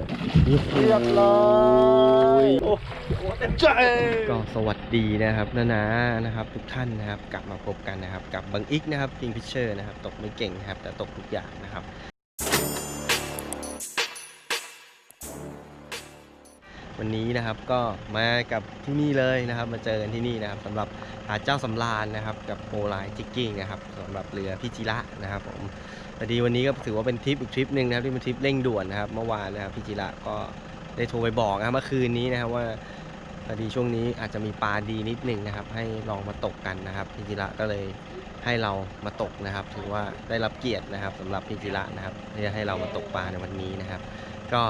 ะเรียบร้อยโอ้โหเต็มใจก็สวัสดีนะครับนานานะครับ ทุกท่านนะครับ กลับมาพบกันนะครับ กับบังอิกนะครับคิงพิเชอร์นะครับ ตกไม่เก่งนะครับ แต่ตกทุกอย่างนะครับวันนี้นะครับก็มากับที่นี่เลยนะครับ มาเจอกันที่นี่นะครับสำหรับหาดเจ้าสำราญนะครับ กับโปรไลน์จิกกิ้งนะครับสำหรับเรือพิจิระนะครับผม พอดีวันนี้ก็ถือว่าเป็นทริปอีกทริปหนึ่งนะครับที่เป็นทริปเร่งด่วนนะครับเมื่อวานนะครับพิจิระก็ได้โทรไปบอกนะครับเมื่อคืนนี้นะครับว่าพอดีช่วงนี้อาจจะมีปลาดีนิดหนึงนะครับ ให้ลองมาตกกันนะครับพิจิระก็เลยให้เรามาตกนะครับ ถือว่าได้รับเกียรตินะครับสำหรับพิจิระนะครับที่จะให้เรามาตกปลาในวันนี้นะครับ ก็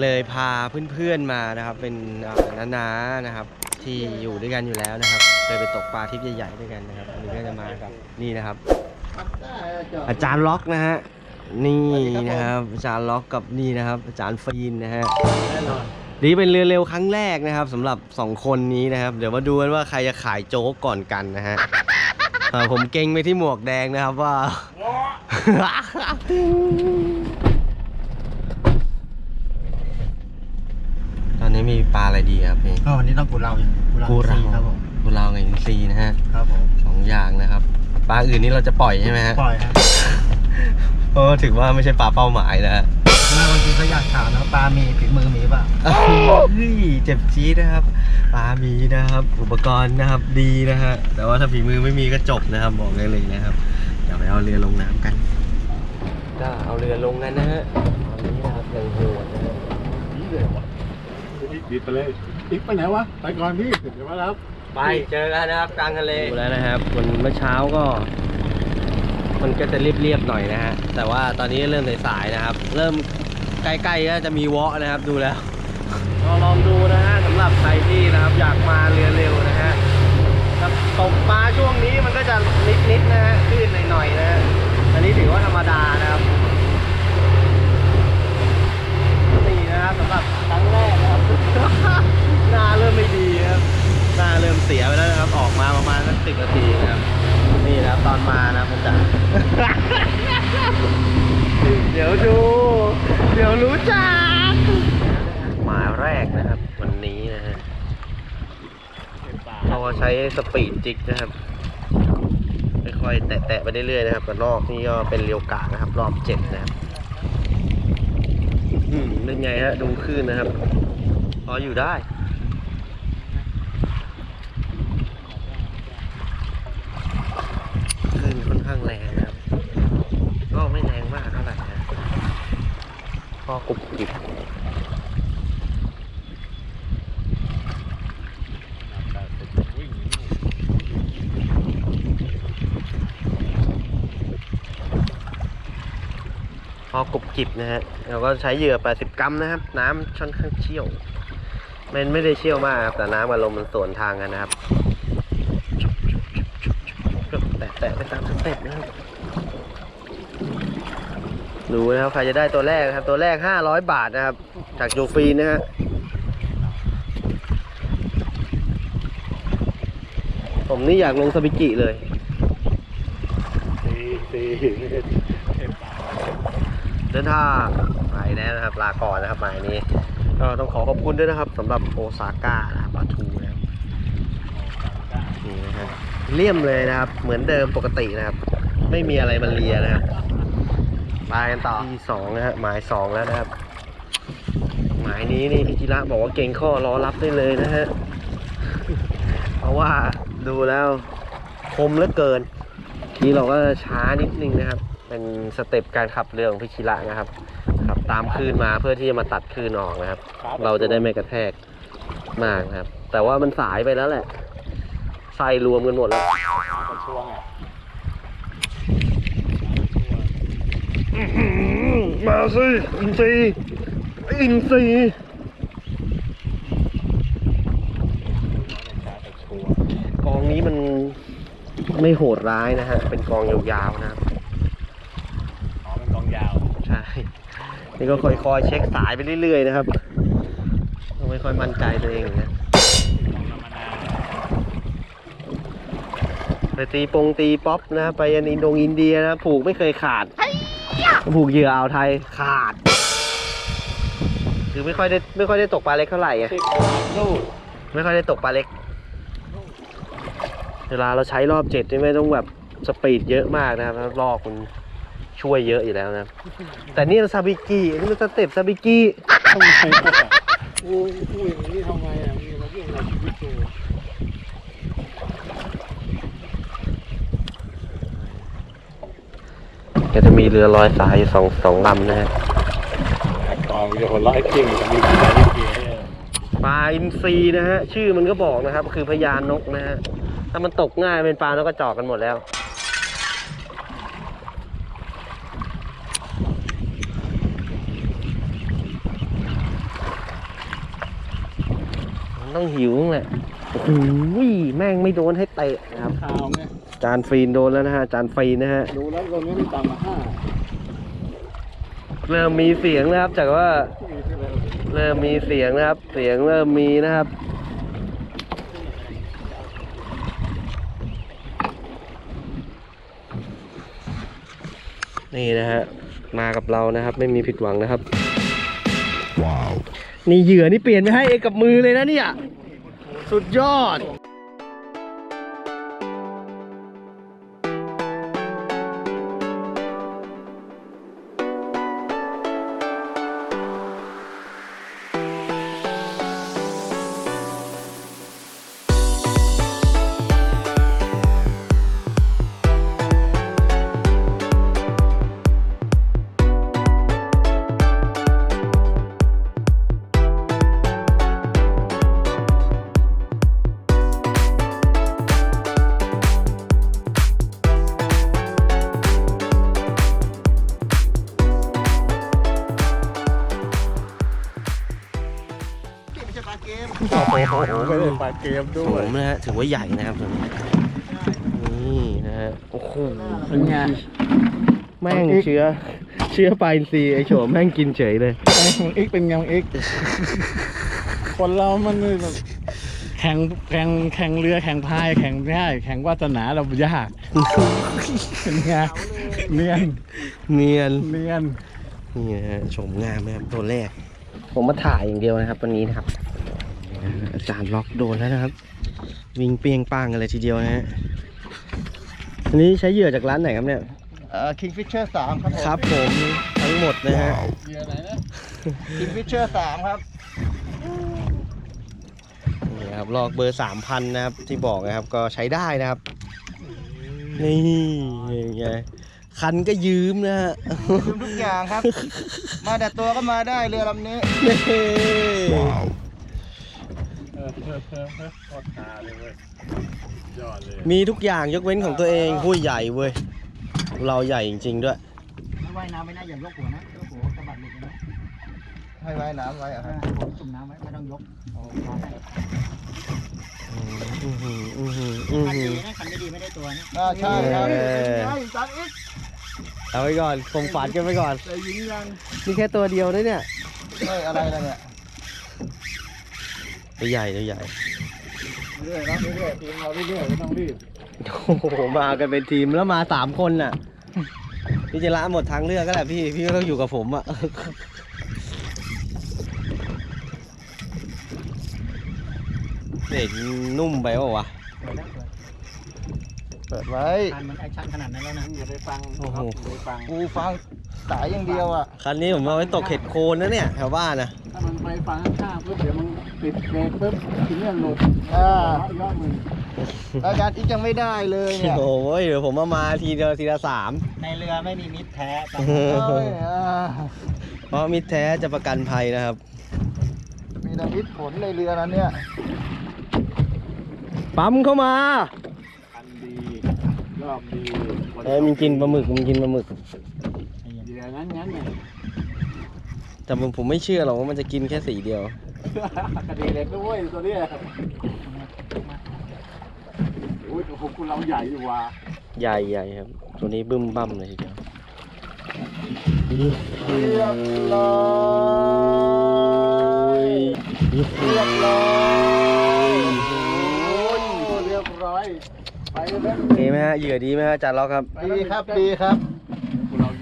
เลยพาเพื่อนๆมานะครับ เป็นอ่านาๆนะครับ ที่อยู่ด้วยกันอยู่แล้วนะครับเคยไปตกปลาทริปใหญ่ๆด้วยกันนะครับวันนี้ก็จะมากับนี่นะครับ อาจารย์ล็อกนะฮะนี่นะครับอาจารย์ล็อกกับนี่นะครับ อาจารย์ฟีนนะฮะแน่นอนนี่เป็นเรือเร็วครั้งแรกนะครับสำหรับสองคนนี้นะครับ เดี๋ยวมาดูกันว่าใครจะขายโจ๊กก่อนกันนะฮะอ่าผมเก่งไปที่หมวกแดงนะครับว่าตอนนี้มีปลาอะไรดีครับพี่ก็วันนี้ต้องกูเราอย่างกูเรากูเราสี่ครับผมกูเรากับอินทรีนะฮะครับผมสองอย่างนะครับป ลาอื่นนี่เราจะปล่อยใช่ไหมฮะปล่อยครับเพราะว่าถือว่าไม่ใช่ปลาเป้าหมายนะฮะแล้วบางทีก็อยากถามนะปลามีฝีมือมีป่ะเฮ้ยเจ็บจี๊ดนะครับ ปลามีนะครับ อุปกรณ์นะครับดีนะฮะแต่ว่าถ้าฝีมือไม่มีก็จบนะครับบอกได้เลยนะครับเดี๋ยวไปเอาเรือลงน้ำกันก็เอาเรือลงกันนะฮะตอนนี้นะครับยังโหดนะฮะนี่เลยวะบิดไปเลยติ๊กไปไหนวะไปก่อนพี่เดี๋ยวมารับ ไปเจอกันนะครับกลางทะเลดูแล้วนะครับวันเมื่อเช้าก็ มันก็จะเรียบๆหน่อยนะฮะแต่ว่าตอนนี้เริ่มสายๆนะครับ เริ่มใกล้ๆก็จะมีเวาะนะครับดูแล้วก็ลองดูนะฮะสำหรับใครที่นะครับอยากมาเรือเร็วนะฮะครับตกปลาช่วงนี้มันก็จะนิดๆนะฮะคลื่นหน่อยๆนะฮะอันนี้ถือว่าธรรมดานะครับนี่นะครับสำหรับครั้งแรกนะครับหน้าเริ่มไม่ดีครับ หน้าเริ่มเสียไปแล้วนะครับ ออกมาประมาณสักสิบนาทีนะครับ นี่นะครับตอนมานะผมจะ เดี๋ยวดู เดี๋ยวรู้จัก หมายแรกนะครับ วันนี้นะฮะเราใช้สปีดจิกนะครับค่อยๆแตะๆไปเรื่อยๆนะครับกับรอบนี่ก็เป็นเรียวกานะครับ รอบเจ็ดนะครับอืมเป็นไงฮะดูคลื่นนะครับพออยู่ได้ คลื่นค่อนข้างแรงนะครับ ก็ไม่แรงมากเท่าไหร่นะก็กรุบกริบพอ กิบนะฮะเราก็ใช้เหยื่อ 80 กรัมนะครับ น้ำค่อนข้างเชี่ยว มันไม่ได้เชี่ยวมากครับแต่น้ำกับลมมันสวนทางกันนะครับแตะแตะไปตามสเต็ปนะครับดูนะครับใครจะได้ตัวแรกนะครับ ตัวแรก 500 บาทนะครับ จากจูฟีนะฮะผมนี่อยากลงสบิกิเลยสี่สี่ เดินทางไปแล้วนะครับลาก่อนนะครับหมายนี้ก็ต้องขอขอบคุณด้วยนะครับสำหรับโอซาก้านะครับปลาทูนะครับนี่นะฮะเลี่ยมเลยนะครับ เหมือนเดิมปกตินะครับ ไม่มีอะไรมันเลียนะครับไปกันต่อที่สองนะฮะหมายสองแล้วนะครับ หมายนี้นี่พิจิระบอกว่าเก่งข้อรอรับได้เลยนะฮะเพราะว่าดูแล้วคมเหลือเกิน ทีเราก็ช้านิดนึงนะครับ เป็นสเต็ปการขับเรือของพิชิระนะครับ ขับตามคลื่นมาเพื่อที่จะมาตัดคลื่นออกนะครับ เราจะได้ไม่กระแทกมากนะครับ แต่ว่ามันสายไปแล้วแหละใส่รวมกันหมดแล้วกระช่วงอะมาสิอินซีอินซีกองนี้มันไม่โหดร้ายนะฮะ เป็นกองยาวๆนะครับ อ๋อเป็นกองยาว ใช่นี่ก็ค่อยเช็คสายไปเรื่อยๆนะครับต้องไม่ค่อยมั่นใจตัวเองนะไปตีปงตีป๊อปนะไปยันอินโดงอินเดียนะผูกไม่เคยขาด ผูกเหยื่ออ่าวไทยขาด คือไม่ค่อยได้ไม่ค่อยได้ตกปลาเล็กเท่าไหร่ไงไม่ค่อยได้ตกปลาเล็ก เวลาเราใช้รอบเจ็ดนี่ไม่ต้องแบบสปีดเยอะมากนะครับแล้วรอบมัน ช่วยเยอะอยู่แล้วนะ แต่นี่เราซาบิกินี่มันสเต็ปซาบิกิทำไมโอ้ยพูดอย่างนี้ทำไมอะมีมาเรื่องอะไรชีวิตกูก็จะมีเรือลอยสายอยู่สองสองลำนะฮะตอนจะคนร้ายจริงจะมีอะไรที่เกียร์ปลาอินทรีนะฮะ ชื่อมันก็บอกนะครับ คือพญานกนะฮะ ถ้ามันตกง่ายเป็นปลานกกระจอกกันหมดแล้ว ต้องหิวแหละโอ้โหแม่งไม่โดนให้เตะนะครับข่าวไงจานฟีนโดนแล้วนะฮะ จานฟีนนะฮะ ดูแล้วคนนี้ไม่ต่ำกว่าห้าเริ่มมีเสียงนะครับ จากว่าที่ที่แล้วเริ่มมีเสียงนะครับ เสียงเริ่มมีนะครับ นี่นะฮะ มากับเรานะครับ ไม่มีผิดหวังนะครับ ว้าว นี่เหยื่อนี่เปลี่ยนไปให้เองกับมือเลยนะเนี่ย สุดยอด เกมด้โสวยมนะฮะถือว่าใหญ่นะครับตัวนี้นี่นะฮะโอ้โหเป็นไง แม่งเชื้อ เชื้อปลาอินทรีย์ไอโฉมแม่งกินเฉยเลย ไอ้มึงอีกเป็นไงมึงอีก คนเรามันนี่แบบแข่งแข่งแข่งเรือแข่งพายแข่งไม่ได้แข่งวาสนาเรายากเป็นไงเนียนเนียน เนียน นี่นะฮะโฉมงามนะครับตัวแรก ผมมาถ่ายอย่างเดียวนะครับวันนี้นะครับ อาจารย์ล็อกโดนแล้วนะครับ วิ่งเปรียงป้างกันเลยทีเดียวนะฮะอันนี้ใช้เหยื่อจากร้านไหนครับเนี่ย เอ่อ Kingfisher 3 ครับผมครับผมทั้งหมดนะฮะเรือไหนนะ Kingfisher 3 ครับ นี่ครับลอกเบอร์สามพันนะครับที่บอกนะครับก็ใช้ได้นะครับ นี่ยังไงคันก็ยืมนะฮะลืมทุกอย่างครับ มาแต่ตัวก็มาได้เรือลำนี้ นี่ เออเออเออเออโคตาเลยเว้ยยอดเลยมีทุกอย่างยกเว้นของตัวเองหุ้ยใหญ่เว้ย เราใหญ่จริง ๆ ด้วย ไม่ว่ายน้ำไม่น่าอย่ายกหัวนะยกหัวสะบัดหลุดเลยนะให้ว่ายน้ำไว้อะครับผมจุ่มน้ำไว้ไม่ต้องยกอาน้ำให้อื้อหืออื้อหืออือคันหืดีอ นะคันไม่ดีไม่ได้ตัวนะอ่าใช่ครับเออ ใช่จัดอีกเอาไว้ก่อนคงฝันกันไปก่อน แต่ยิงยังนี่แค่ตัวเดียวนะเนี่ย เฮ้ยอะไรนะเนี่ย ตัวใหญ่ตัวใหญ่เรื่อยๆนะเรื่อยๆทีมเราเรื่อยๆไม่ต้องรีบโอ้โหมากันเป็นทีมแล้วมาสามคนน่ะ พี่จะละหมดทางเลือกก็แหละพี่ พี่ก็ต้องอยู่กับผมอะ เด็กนุ่มไปเปล่าวะ เปิดแล้วเปิดเปิดไว้คันมันแอคชั่นขนาดนั้นแล้วนะอย่าไปฟังโอ้โห อย่าไปฟัง กูฟัง สายอย่างเดียวอะคันนี้ผมเอาไว้ตกเห็ดโคนนะเนี่ยแถวบ้านนะถ้ามันไปฟังข้างๆปุ๊บเดี๋ยวมันติดเบรกปุ๊บทีนี้หลุดอ่าย่อมืออาการอีกยังไม่ได้เลยเนี่ยโอ้ยเดี๋ยวผมเอามาทีเดียวทีละสามในเรือไม่มีมิตรแท้ตามเอ้ยอ่าเพราะมิตรแท้จะประกันภัยนะครับ มีแต่มิดผลในเรือนั้นเนี่ยปั๊มเข้ามาคันดีรอบดีเอ้ยมันกินปลาหมึกมันกินปลาหมึกเหยื่อ งั้นงั้นเนี่ยแต่ผมผมไม่เชื่อหรอกว่ามันจะกินแค่สีเดียวคดีเล็กด้วยตัวเนี้ยโอ้ยโอ้โหคุณเราใหญ่อยู่ว่ะใหญ่ใหญ่ครับ ตัวนี้บึ้มบั้มเลยทีเดียวเรียบร้อยเรียบร้อยโอ้ยเรียบร้อยไปแล้วโอเคไหมฮะเหยื่อดีไหมฮะอาจารย์ล็อกครับ ดีครับดีครับคุณเรา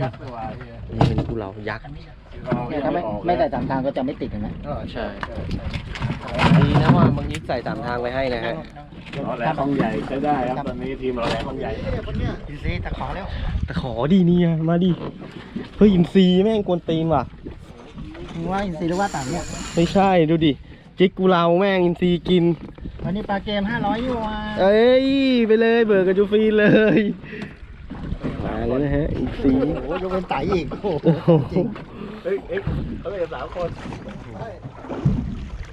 ยัดไปว่ะเฮียนี่เป็นกุเรายักษ์ เนี่ยถ้าไม่ไม่ใส่สามทางก็จะไม่ติดเห็นไหมก็ใช่ดีนะว่าบางทีใส่ตามทางไปให้นะฮะเราแหลของใหญ่ใช้ได้ครับตอนนี้ทีมเราแหลของใหญ่อินซีตะขอแล้วแต่ขอดีเนี่ยมาดิเฮ้ยอินซีแม่งกวนตีนว่ะ มึงว่าอินซีหรือว่าต่างเนี่ยไม่ใช่ดูดิจิกกูเราแม่งอินซีกิน วันนี้ปลาเกมห้าร้อยอยู่อะเอ้ยไปเลยเบิกกับจูฟีเลยมา แล้วนะฮะอินซีโอ้ยยกเป็นไตอีกโอ้โหโอ้โหเฮ้ยเอ้ยเขาเป็นสามคน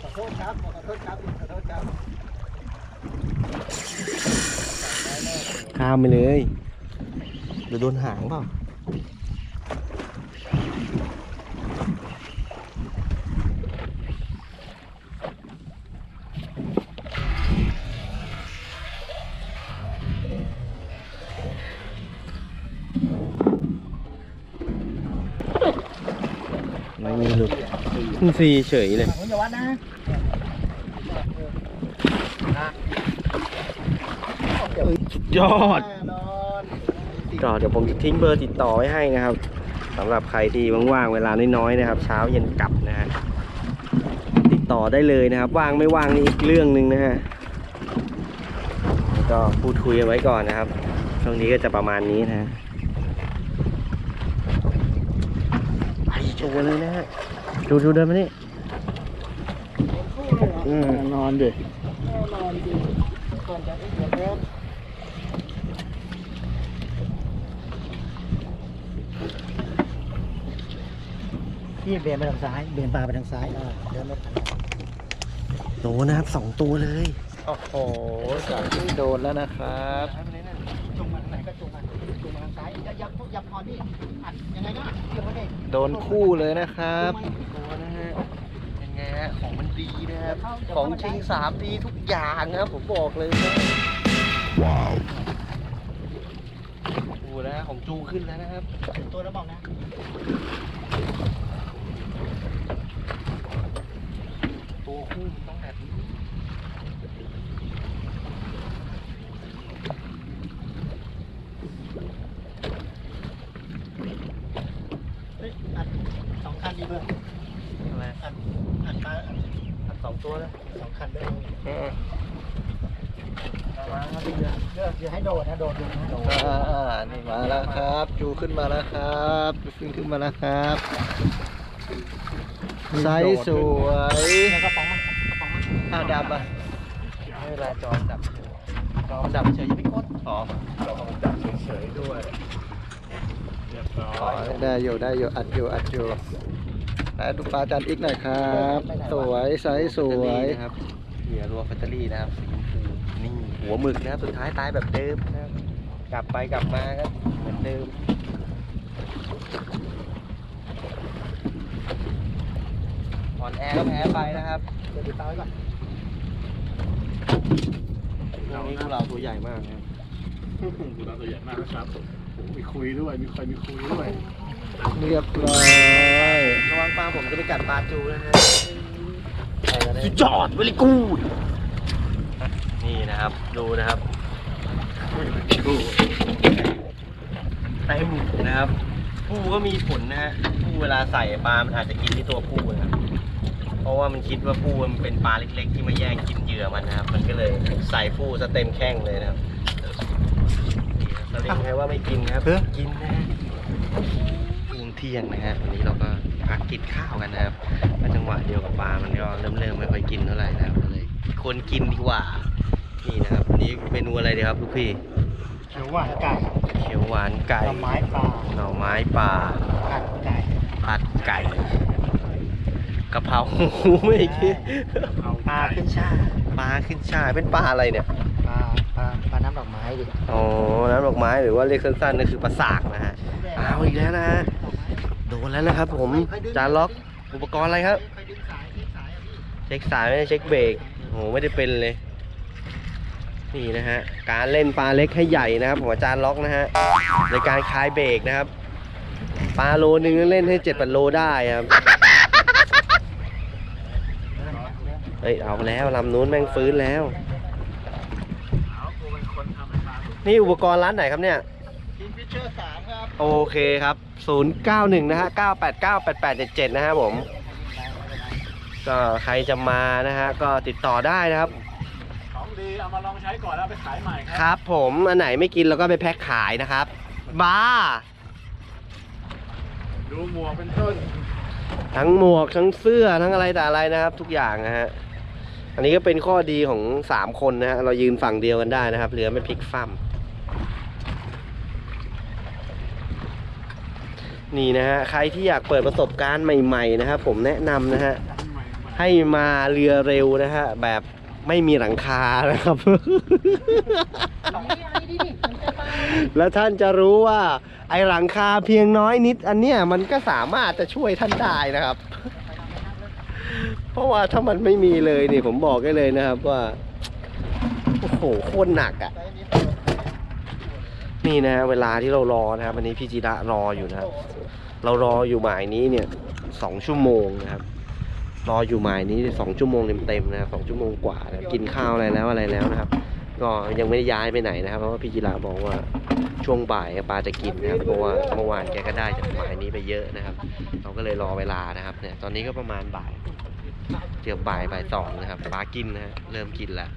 ขอโทษครับขอโทษครับขอโทษครับข้ามไปเลยเดี๋ยวโดนหางเปล่า อินซีเฉยเลยผมอย่าวัดนะสุดยอดแน่นอนก็เดี๋ยวผมจะทิ้งเบอร์ติดต่อไว้ให้นะครับสำหรับใครที่ว่างๆเวลาน้อยๆนะครับ เช้าเย็นกลับนะฮะติดต่อได้เลยนะครับ ว่างไม่ว่างนี่อีกเรื่องหนึ่งนะฮะก็พูดคุยไว้ก่อนนะครับช่วงนี้ก็จะประมาณนี้นะฮะไปโชว์เลยนะฮะ ดูดูเดินมานี่อืมนอนดิแน่นอนจริงก่อนจะได้เดือดร้อนพี่เบนไปทางซ้ายเบนปลาไปทางซ้ายอ่าเดินไม่ทันโดนนะครับสองตัวเลย โอ้โหจากที่โดนแล้วนะครับ อย่าอย่าอย่าพอนี่อัดยังไงก็อัดเกี่ยวไว้เองโดนคู่เลยนะครับ ตัวนะฮะเป็นไงฮะของมันดีนะครับ ของจริงสามดีทุกอย่างนะครับผมบอกเลยนะว้าวโอ้นะของจูขึ้นแล้วนะครับ ตัวแล้วบอกนะตัวคู่มันต้องแบบนี้ เฮ้ยอัดสองคันดีเพื่อน อะไรอัดอัดปลาอัดอัดสองตัวเลยสองคันด้วยเออมาครับพี่เรือเรืออย่าให้โดดนะโดดลงนะโดดอ่านี่มาแล้วครับ จูขึ้นมาแล้วครับจูขึ้นขึ้นมาแล้วครับไซส์สวยเนี่ยกระป๋องมันกระป๋องมันอ้าวดับอะไม่เป็นไรจอดับจอดับเฉยยังไม่กดอ๋ออ๋อได้อยู่ได้อยู่อัดอยู่อัดอยู่ ได้ดูปลาจันอีกหน่อยครับ สวยไซส์สวยนะครับเหยื่อรัวแบตเตอรี่นะครับสีชมพูนี่หัวหมึกนะครับสุดท้ายตายแบบเดิมนะครับกลับไปกลับมาก็เหมือนเดิมอ่อนแอก็แพ้ไปนะครับเดี๋ยวดูตาไว้ก่อนตรงนี้พวกเราตัวใหญ่มากนะครับดูเราตัวใหญ่มากนะครับโอ้มีคุยด้วยมีใครมีคุยด้วย เรียบร้อยระวังปลาผมจะไปกัดปลาจูนะฮะสุดยอดเวลิกูดนี่นะครับ ดูนะครับเต็มนะครับผู้ก็มีผลนะฮะผู้เวลาใส่ปลา มันอาจจะกินที่ตัวผู้นะครับเพราะว่ามันคิดว่าผู้มันเป็นปลาเล็ก ๆ ที่มาแย่งกินเหยื่อมันนะครับ มันก็เลยใส่ผู้ซะเต็มแข้งเลยนะครับสลิงใครว่าไม่กินนะครับ กินนะฮะ เที่ยงเที่ยงนะฮะวันนี้เราก็พักกินข้าวกันนะครับก็จังหวะเดียวกับปลา มันก็เริ่มเริ่มไม่ค่อยกินเท่าไหร่นะครับก็เลยคนกินดีกว่า นี่นะครับวันนี้เมนูอะไรดีครับลูกพี่เขียวหวานไก่เขียวหวานไก่หน่อไม้ปลาหน่อไม้ปลาผัดไก่ผัดไก่กะเพราหมูไม่คิดปลาขึ้นช่ายปลาขึ้นช่ายเป็นปลาอะไรเนี่ยปลาปลาปลาน้ำดอกไม้ดิอ๋อน้ำดอกไม้หรือว่าเรียกสั้นๆนั่นคือปลาสากนะฮะเอาอีกแล้วนะฮะโด นแล้วนะครับผมจานล็อกอุปกรณ์อะไรครับค่อยดึงสายดึงสายอะพี่เช็คสายไม่ได้เช็คเบรกโอ้โหไม่ได้เป็นเลย นี่นะฮะการเล่นปลาเล็กให้ใหญ่นะครับของอาจารย์ล็อกนะฮะในการคลายเบรกนะครับปลาโลนึงเล่นให้เจ็ดแปดโลได้ครับเฮ้ยเอาแล้วลำนู้นแม่งฟื้นแล้ว นี่อุปกรณ์ร้านไหนครับเนี่ย โอเคครับ 091 นะฮะ 989 8877 นะครับผม ก็ใครจะมานะฮะ ก็ติดต่อได้นะครับ ของดีเอามาลองใช้ก่อนแล้วเอาไปขายใหม่คครับรับผม อันไหนไม่กินเราก็ไปแพ็คขายนะครับ บ้า ดูหมวกเป็นต้นทั้งหมวกทั้งเสื้อทั้งอะไรแต่อะไรนะครับ ทุกอย่างนะฮะ อันนี้ก็เป็นข้อดีของสามคนนะฮะ เรายืนฝั่งเดียวกันได้นะครับ เรือไม่พลิกฟั่ม นี่นะฮะใครที่อยากเปิดประสบการณ์ใหม่ ๆ นะครับ ผมแนะนำนะฮะให้มาเรือเร็วนะฮะแบบไม่มีหลังคานะครับ แล้วท่านจะรู้ว่าไอหลังคาเพียงน้อยนิด อันเนี้ยมันก็สามารถจะช่วยท่านได้นะครับ เพราะว่าถ้ามันไม่มีเลยนี่ผมบอกได้เลยนะครับว่า โอ้โหโคตรหนักอะ่ะ นี่นะฮะเวลาที่เรารอนะครับวันนี้พี่จิระรออยู่นะครับ เรารออยู่หมายนี้เนี่ยสองชั่วโมงนะครับ รออยู่หมายนี้สองชั่วโมงเต็มๆนะครับสองชั่วโมงกว่านะกินข้าวอะไรแล้วอะไรแล้วนะครับ ก็ยังไม่ได้ย้ายไปไหนนะครับเพราะว่าพี่จิระบอกว่าช่วงบ่ายปลาจะกินนะครับเพราะว่าเมื่อวานแกก็ได้จากหมายนี้ไปเยอะนะครับ เราก็เลยรอเวลานะครับเนี่ยตอนนี้ก็ประมาณบ่ายเกือบบ่ายบ่ายสองนะครับปลากินนะฮะเริ่มกินแล้ว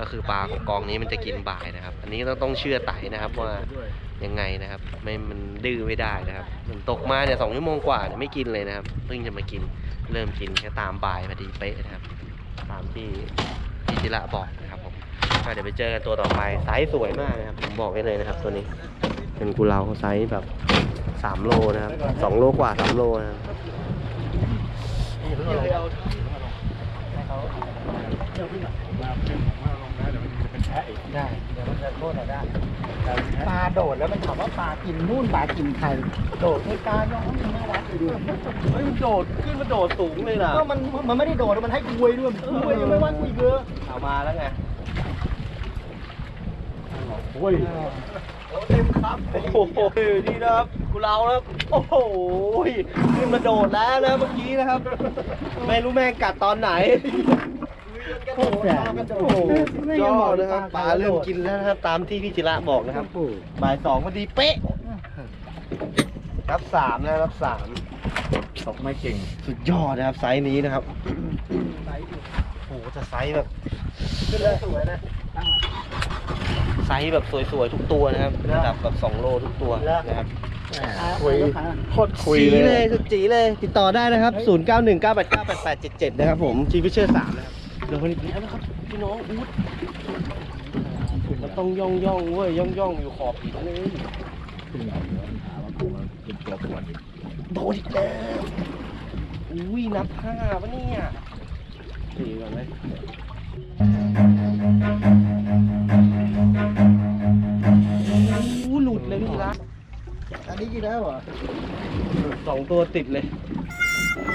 ก็คือปลาของกองนี้มันจะกินบ่ายนะครับ อันนี้เราต้องเชื่อไตนะครับว่ายังไงนะครับ ไม่มันดื้อไม่ได้นะครับมันตกมาเนี่ยสองชั่วโมงกว่าเนี่ยไม่กินเลยนะครับเพิ่งจะมากินเริ่มกินแค่ตามบ่ายพอดีเป๊ะนะครับ ตามที่พี่จิระบอกนะครับผมเดี๋ยวไปเจอกันตัวต่อไปไซส์สวยมากนะครับผมบอกได้เลยนะครับ ตัวนี้เป็นกุเลาไซส์แบบสามโลนะครับสองโลกว่าสามโลนะครับ ได้ เดี๋ยวมันจะโทษเราได้ปลาโดดแล้วมันถามว่าปลากินนู่นปลากินใครโดดให้ปลาน้องมันน่ารักอยู่ด้วยเฮ้ยมันโดดขึ้นมาโดดสูงเลยนะก็มันมันไม่ได้โดดมันให้คุยด้วยคุยยังไม่ว่าคุยเยอะเอามาแล้วไงโอ้ยเต็มครับ โอ้โหนี่นะครับกุเลานะครับ โอ้โหนี่มาโดดแล้วนะเมื่อกี้นะครับ ไม่รู้แม่งกัดตอนไหน ยอดนะครับปลาเริ่มกินแล้วนะครับตามที่พี่จิระบอกนะครับบ่ายสองพอดีเป๊ะรับสามนะรับสามตกไม่เก่ง สุดยอดนะครับไซส์นี้นะครับโอ้โหจะไซส์แบบขึ้นเลยสวยนะไซส์แบบสวยๆทุกตัวนะครับระดับแบบสองโลทุกตัวนะครับคุยโคตรคุยจีเลเลยยสุดจีเลย ติดต่อได้นะครับ 0 9 1 9 8 9 8 8 7 7 นะครับผมชีฟิเชอร์สามนะครับ เดี๋ยววันนี้แล้วนะครับพี่น้องอู๊ดเราต้องย่องย่องๆเว้ยย่องย่องๆอยู่ขอบหินเลยเป็นตัวปวดโดนอีกแล้วอุ้ยนับห้าปะเนี่ยดีก่อนเลยอู้หลุดเลยพี่ละอันนี้กินแล้วเหรอสองตัวติดเลย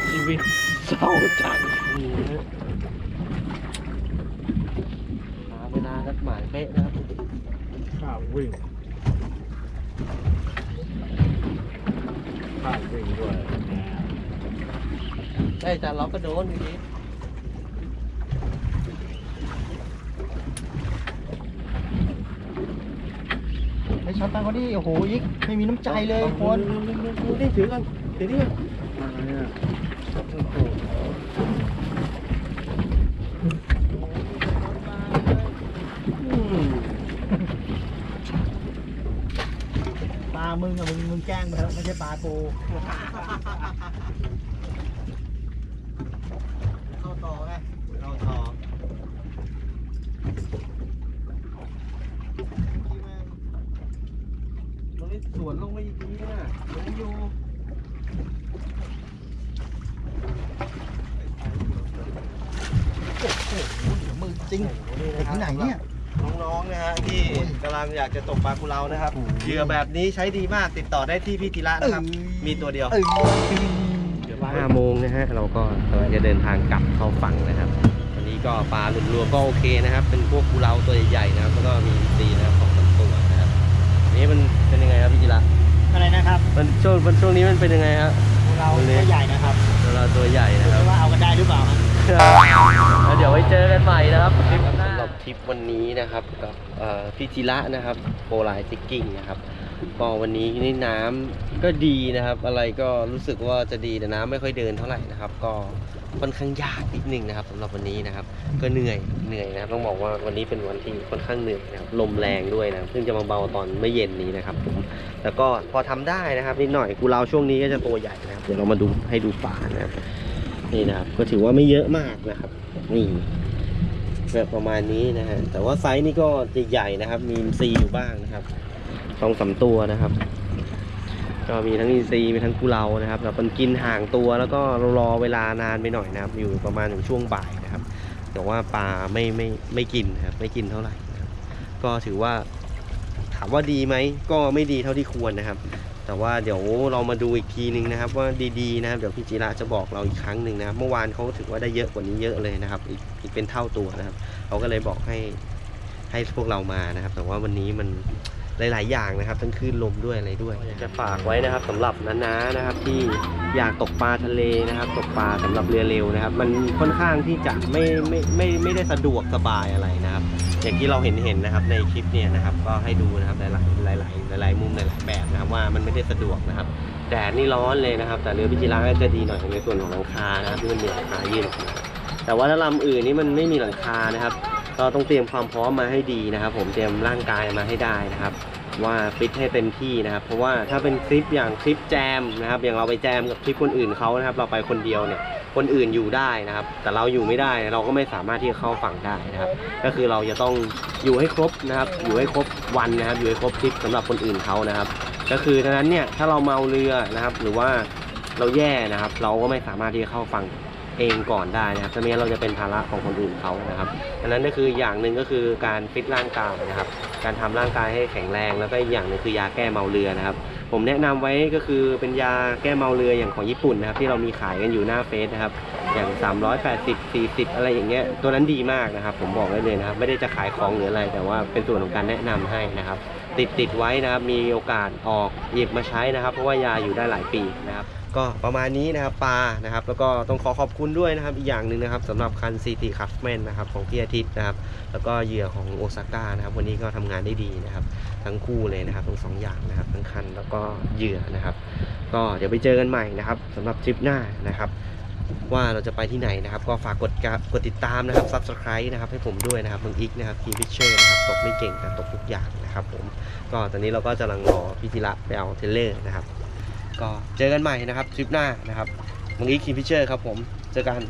ชีวิตเศร้าจังนี่นะฮะหาเวลานัดหมาย เป๊ะนะครับข้าววิ่งข้าววิ่งด้วยได้แต่เราก็โดนทีนี้ไอ้ช็อตตาคนนี้โอ้โหยิกไม่มีน้ำใจเลยคนดูดิถือกันถือดิ ปลา มึงอะมึงมึงแกล้งมาแล้วไม่ใช่ปลากูเข้าต่อไงเราต่อเราได้สวนลงมาอีกทีนะลงอยู่มือจริงเด็กที่ไหนเนี่ย น้องๆนะฮะที่กำลังอยากจะตกปลากุเลานะครับเหยื่อแบบนี้ใช้ดีมากติดต่อได้ที่พี่ธีระนะครับ มีตัวเดียวเอ้ยห้าโมงนะฮะเราก็กำลังจะเดินทางกลับเข้าฝั่งนะครับวันนี้ก็ปลารวมๆก็โอเคนะครับ เป็นพวกกุเลาตัวใหญ่ๆนะครับแล้วก็มีซีนะครับของสามตัวนะครับอันนี้มันเป็นยังไงครับพี่จิระอะไรนะครับมันช่วงมันช่วงนี้มันเป็นยังไงครับเราตัวใหญ่นะครับเราตัวใหญ่นะคไม่รับว่าเอากันได้หรือเปล่าครับแล้วเดี๋ยวไว้เจอกันใหม่นะครับ ทริปวันนี้นะครับกับพี่จิระนะครับโปรไลจิกกิ้งนะครับก็วันนี้นี่น้ำก็ดีนะครับ อะไรก็รู้สึกว่าจะดีแต่น้ำไม่ค่อยเดินเท่าไหร่นะครับ ก็ค่อนข้างยากนิดนึงนะครับสำหรับวันนี้นะครับ ก็เหนื่อยเหนื่อยนะครับต้องบอกว่าวันนี้เป็นวันที่ค่อนข้างเหนื่อยนะครับลมแรงด้วยนะเพิ่งจะมาเบาตอนเมื่อเย็นนี้นะครับผมแล้วก็พอทำได้นะครับนิดหน่อยกูเราช่วงนี้ก็จะตัวใหญ่นะครับเดี๋ยวเรามาดูให้ดูปลานะครับนี่นะครับก็ถือว่าไม่เยอะมากนะครับนี่ แบบประมาณนี้นะฮะแต่ว่าไซส์นี่ก็จะใหญ่นะครับ มีซีอยู่บ้างนะครับสองสามตัวนะครับ ก็มีทั้งอินซีมีทั้งกุเลานะครับแต่มันกินห่างตัวแล้วก็รอเวลานานไปหน่อยนะครับ อยู่ประมาณถึงช่วงบ่ายนะครับแต่ว่าปลาไม่ไม่ไม่กินนะครับไม่กินเท่าไหร่ก็ถือว่าถามว่าดีไหมก็ไม่ดีเท่าที่ควรนะครับ แต่ว่าเดี๋ยวเรามาดูอีกทีนึงนะครับ ว่าดีๆนะครับเดี๋ยวพี่จิระจะบอกเราอีกครั้งหนึ่งนะครับ เมื่อวานเขาถือว่าได้เยอะกว่านี้เยอะเลยนะครับ อีกอีกเป็นเท่าตัวนะครับเขาก็เลยบอกให้ให้พวกเรามานะครับ แต่ว่าวันนี้มันหลายๆ อย่างนะครับ ทั้งคลื่นลมด้วยอะไรด้วยอยากจะฝากไว้นะครับสำหรับน้านะครับ ที่อยากตกปลาทะเลนะครับ ตกปลาสำหรับเรือเร็วนะครับ มันค่อนข้างที่จะไม่ไม่ไม่ไม่ได้สะดวกสบายอะไรนะครับ อย่างที่เราเห็นเห็นนะครับในคลิปเนี่ยนะครับก็ให้ดูนะครับหลายๆหลายหลายมุมหลายๆแบบนะครับว่ามันไม่ได้สะดวกนะครับแดดนี่ร้อนเลยนะครับ แต่เรือพิจิราก็จะดีหน่อยในส่วนของหลังคานะครับที่มันมีหลังคายื่นออกมาแต่ว่าถ้าลำอื่นนี่มันไม่มีหลังคานะครับ ก็ต้องเตรียมความพร้อมมาให้ดีนะครับ ผมเตรียมร่างกายมาให้ได้นะครับ ว่าฟิตให้เต็มที่นะครับ เพราะว่าถ้าเป็นคลิปอย่างคลิปแจมนะครับ อย่างเราไปแจมกับคลิปคนอื่นเขานะครับ เราไปคนเดียวเนี่ยคนอื่นอยู่ได้นะครับ แต่เราอยู่ไม่ได้เราก็ไม่สามารถที่จะเข้าฝั่งได้นะครับ ก็คือเราจะต้องอยู่ให้ครบนะครับ อยู่ให้ครบวันนะครับ อยู่ให้ครบทริปสำหรับคนอื่นเขานะครับ ก็คือดังนั้นเนี่ยถ้าเราเมาเรือนะครับ หรือว่าเราแย่นะครับ เราก็ไม่สามารถที่จะเข้าฝั่ง เองก่อนได้นะครับถ้าไม่งั้นเราจะเป็นภาระของคนอื่นเขานะครับดังนั้นก็คืออย่างหนึ่งก็คือการฟิตร่างกายนะครับ การทำร่างกายให้แข็งแรง แล้วก็อีกอย่างหนึงคือยาแก้เมาเรือนะครับ ผมแนะนำไว้ก็คือเป็นยาแก้เมาเรืออย่างของญี่ปุ่นนะครับ ที่เรามีขายกันอยู่หน้าเฟซนะครับ อย่าง 380 40 อะไรอย่างเงี้ยตัวนั้นดีมากนะครับ ผมบอกได้เลยนะครับ ไม่ได้จะขายของหรืออะไร แต่ว่าเป็นส่วนของการแนะนำให้นะครับ ติดติดไว้นะครับมีโอกาสออกหยิบมาใช้นะครับ เพราะว่ายาอยู่ได้หลายปีนะครับ ก็ประมาณนี้นะครับปลานะครับ แล้วก็ต้องขอขอบคุณด้วยนะครับ อีกอย่างหนึ่งนะครับสำหรับคัน CT c u f f m a n นนะครับของพี่อาทิตย์นะครับ แล้วก็เหยื่อของโอซาก้านะครับ วันนี้ก็ทำงานได้ดีนะครับ ทั้งคู่เลยนะครับทั้งสองอย่างนะครับ ทั้งคันแล้วก็เหยื่อนะครับ ก็เดี๋ยวไปเจอกันใหม่นะครับสำหรับทริปหน้านะครับ ว่าเราจะไปที่ไหนนะครับ ก็ฝากกดกดติดตามนะครับ subscribe นะครับให้ผมด้วยนะครับมึงอีกนะครับทีพิเชอร์นะครับตกไม่เก่งแต่ตกทุกอย่างนะครับ ผม ก็ตอนนี้เราก็จะกำลังรอพี่ธีระไปเอาเทเลอร์นะครับ ก็เจอกันใหม่นะครับทริปหน้านะครับมังอีคินพิเชอร์ครับผมเจอกัน